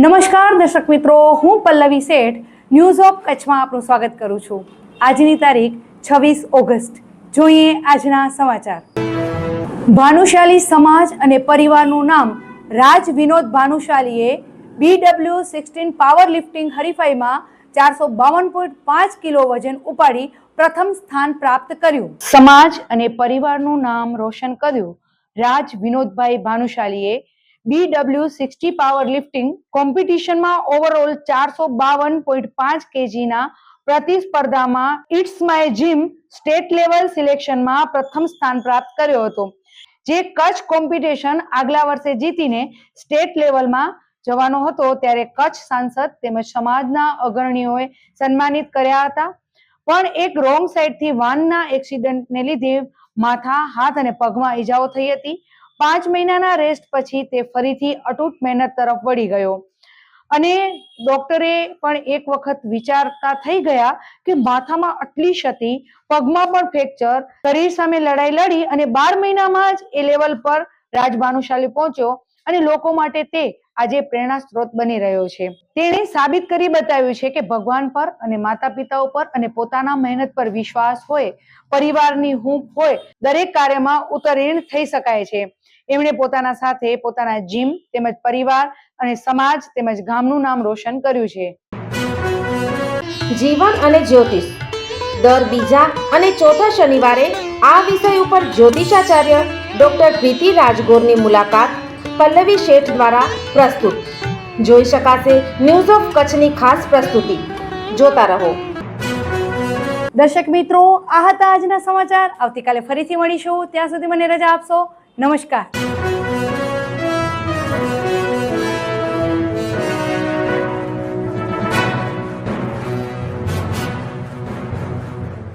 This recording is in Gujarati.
નમસ્કાર, દર્શક મિત્રો. હું પલ્લવી શેઠ ન્યૂઝ ઓફ કચ્છમાં આપનું સ્વાગત કરું છું. આજની તારીખ છવ્વીસ ઓગસ્ટ. જોઈએ આજના સમાચાર. ભાનુશાલી સમાજ અને પરિવારનું નામ રાજ વિનોદ ભાનુશાલીએ બીડબ્લ્યુ સિક્સટીન પાવર લિફ્ટિંગ હરીફાઈમાં ચારસો બાવન પોઈન્ટ પાંચ કિલો વજન ઉપાડી પ્રથમ સ્થાન પ્રાપ્ત કર્યું. સમાજ અને પરિવારનું નામ રોશન કર્યું. રાજ વિનોદભાઈ ભાનુશાલીએ બીડબ્લ્યુ સિક્સટી પાવર લિફ્ટિંગ કોમ્પિટિશનમાં ઓવરઓલ ચારસો બાવન પોઈન્ટ પાંચ કેજીના પ્રતિસ્પર્ધામાં it's my gym state level સિલેક્શનમાં પ્રથમ સ્થાન પ્રાપ્ત કર્યો હતો. જે કચ્છ કોમ્પિટિશન આગલા વર્ષે જીતીને સ્ટેટ લેવલમાં જવાનો હતો, ત્યારે કચ્છ સાંસદ તેમજ સમાજના અગ્રણીઓએ સન્માનિત કર્યા હતા. પણ એક રોંગ સાઈડથી વાનના એક્સિડન્ટને લીધે માથા, હાથ અને પગમાં ઈજાઓ થઈ હતી. પાંચ મહિનાના રેસ્ટ પછી તે ફરીથી અતૂટ મહેનત તરફ વળી ગયો. અને ડોક્ટરે પણ એક વખત વિચારતા થઈ ગયા કે માથામાં આટલી ક્ષતિ, પગમાં પણ ફ્રેક્ચર શરીર સામે લડાઈ લડી અને બાર મહિનામાં જ એ લેવલ પર રાજ ભાનુશાલી પહોંચ્યો. અને લોકો માટે તે આજે પ્રેરણા સ્ત્રોત બની રહ્યો છે. તેણે સાબિત કરી બતાવ્યું છે કે ભગવાન પર અને માતા પિતા ઉપર અને પોતાના મહેનત પર વિશ્વાસ હોય, પરિવારની હૂંફ હોય, દરેક કાર્યમાં ઉત્તીર્ણ થઈ શકાય છે. એમણે પોતાના સાથે પોતાના જીમ તેમજ પરિવાર અને સમાજ તેમજ ગામનું નામ રોશન કર્યું છે. જીવન અને જ્યોતિષ. દર બીજા અને ચોથા શનિવારે આ વિષય ઉપર જ્યોતિષાચાર્ય ડોક્ટર પ્રીતિ રાજગોરની મુલાકાત પલ્લવી શેઠ દ્વારા પ્રસ્તુત. જોઈ શકાશે ન્યૂઝ ઓફ કચ્છની ખાસ પ્રસ્તુતિ. જોતા રહો. દર્શક મિત્રો, આ હતા આજના સમાચાર. આવતીકાલે ફરીથી મળીશું. ત્યાં સુધી મને રજા આપશો. નમસ્કાર.